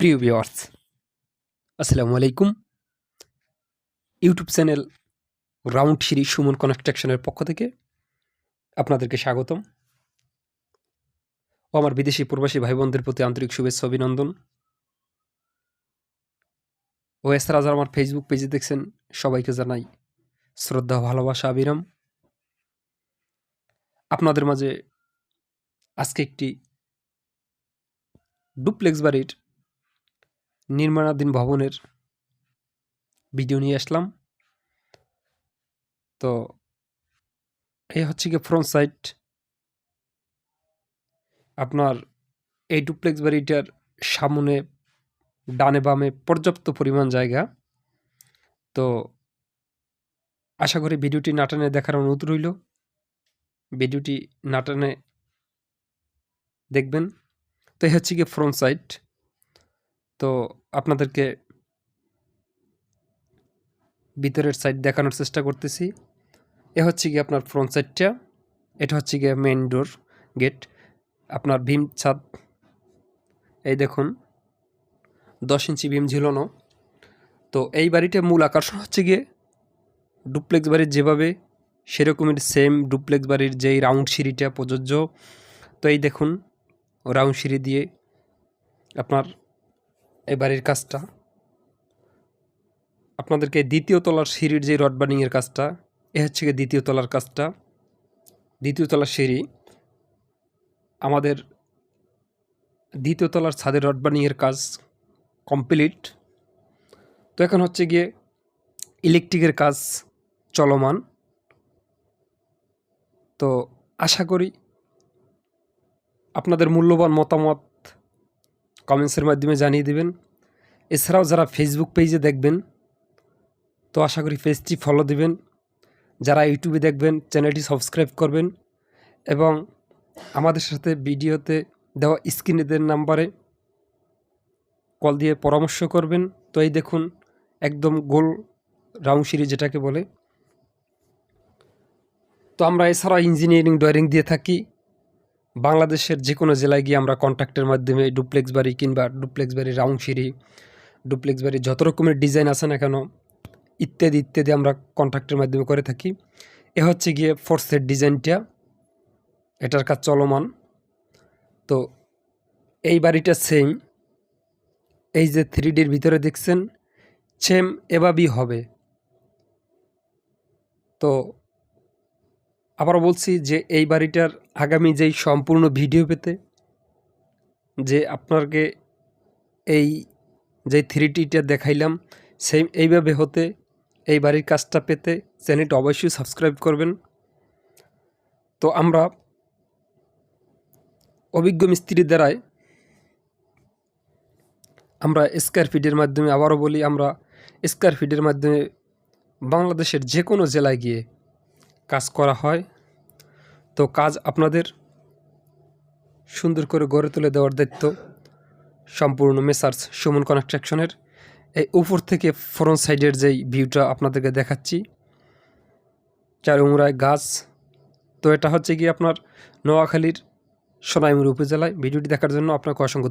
প্রিয় ভিওয়ার্স আসসালামু আলাইকুম। ইউটিউব চ্যানেল রাউন্ড সিরি সুমন কনস্ট্রাকশনের পক্ষ থেকে আপনাদেরকে স্বাগতম। ও আমার বিদেশি প্রবাসী ভাই বোনদের প্রতি আন্তরিক শুভেচ্ছা, অভিনন্দন। ও এছাড়া যারা আমার ফেসবুক পেজে দেখছেন, সবাইকে জানাই শ্রদ্ধা, ভালোবাসা আবিরাম আপনাদের মাঝে আজকে একটি ডুপ্লেক্স বাড়ির নির্মাণাধীন ভবনের ভিডিও নিয়ে আসলাম। তো এই হচ্ছে কি ফ্রন্ট সাইড আপনার এই ডুপ্লেক্স বাড়িটার সামনে, ডানে বামে পর্যাপ্ত পরিমাণ জায়গা। তো আশা করি ভিডিওটি নাটানে দেখার অনুরোধ রইল। ভিডিওটি নাটানে দেখবেন। তো এই হচ্ছে কি ফ্রন্ট সাইড তো আপনাদেরকে ভিতরের সাইড দেখানোর চেষ্টা করতেছি। এ হচ্ছে গিয়ে আপনার ফ্রন্ট সাইডটা এটা হচ্ছে গিয়ে মেইন ডোর গেট আপনার ভীম ছাদ। এই দেখুন, দশ ইঞ্চি ভীম ঝিলানো। তো এই বাড়িটা মূল আকর্ষণ হচ্ছে গিয়ে ডুপ্লেক্স বাড়ির যেভাবে, সেরকমের সেম ডুপ্লেক্স বাড়ির যেই রাউন্ড সিঁড়িটা প্রযোজ্য। তো এই দেখুন রাউন্ড সিঁড়ি দিয়ে আপনার এই বাড়ির কাজটা। আপনাদেরকে দ্বিতীয় তলার সিঁড়ির যে রড বার্নিংয়ের কাজটা, এ হচ্ছে গিয়ে দ্বিতীয় তলার কাজটা। দ্বিতীয় তলার সিঁড়ি আমাদের দ্বিতীয় তলার ছাদের রড বার্নিংয়ের কাজ কমপ্লিট। তো এখন হচ্ছে গিয়ে ইলেকট্রিকের কাজ চলমান। তো আশা করি আপনাদের মূল্যবান মতামত কমেন্টসের মাধ্যমে জানিয়ে দেবেন। এছাড়াও যারা ফেসবুক পেজে দেখবেন, তো আশা করি পেজটি ফলো দেবেন। যারা ইউটিউবে দেখবেন চ্যানেলটি সাবস্ক্রাইব করবেন এবং আমাদের সাথে ভিডিওতে দেওয়া স্ক্রিনেদের নাম্বারে কল দিয়ে পরামর্শ করবেন। তো এই দেখুন, একদম গোল রাউন্ড সিঁড়ি যেটাকে বলে। তো আমরা এছাড়া ইঞ্জিনিয়ারিং ড্রয়িং দিয়ে থাকি। বাংলাদেশের যে কোনো জেলায় গিয়ে আমরা কন্ট্রাক্টের মাধ্যমে ডুপ্লেক্স বাড়ি কিংবা ডুপ্লেক্স বাড়ি রাউন্ড সিঁড়ি ডুপ্লেক্স বাড়ি যত রকমের ডিজাইন আছে না কেন, ইত্যাদি ইত্যাদি আমরা কন্ট্রাক্টের মাধ্যমে করে থাকি। এ হচ্ছে গিয়ে ফোর্সের ডিজাইনটা এটার কাজ চলমান। তো এই বাড়িটা সেম এই যে থ্রি ডির ভিতরে দেখছেন সেম এভাবেই হবে। তো আবারও বলছি যে এই বাড়িটার আগামী যেই সম্পূর্ণ ভিডিও পেতে, যে আপনাকে এই যে থ্রি টিটা দেখাইলাম সেই এইভাবে হতে এই বাড়ির কাজটা পেতে চ্যানেলটা অবশ্যই সাবস্ক্রাইব করবেন। তো আমরা অভিজ্ঞ মিস্ত্রির দ্বারায় আমরা স্কোয়ার ফিটের মাধ্যমে আবারও বলি, আমরা স্কোয়ার ফিটের মাধ্যমে বাংলাদেশের যে কোনো জেলায় গিয়ে কাজ করা হয়। তো কাজ আপনাদের সুন্দর করে গড়ে তুলে দেওয়ার দায়িত্ব সম্পূর্ণ মেসার্স সুমন কনস্ট্রাকশনের। এই উপর থেকে ফ্রন্ট সাইডের যেই ভিউটা আপনাদেরকে দেখাচ্ছি, চার উমরায় গাছ। তো এটা হচ্ছে কি আপনার নোয়াখালীর সোনাইমুড়ি উপজেলায়। ভিডিওটি দেখার জন্য আপনাকে অসংখ্য।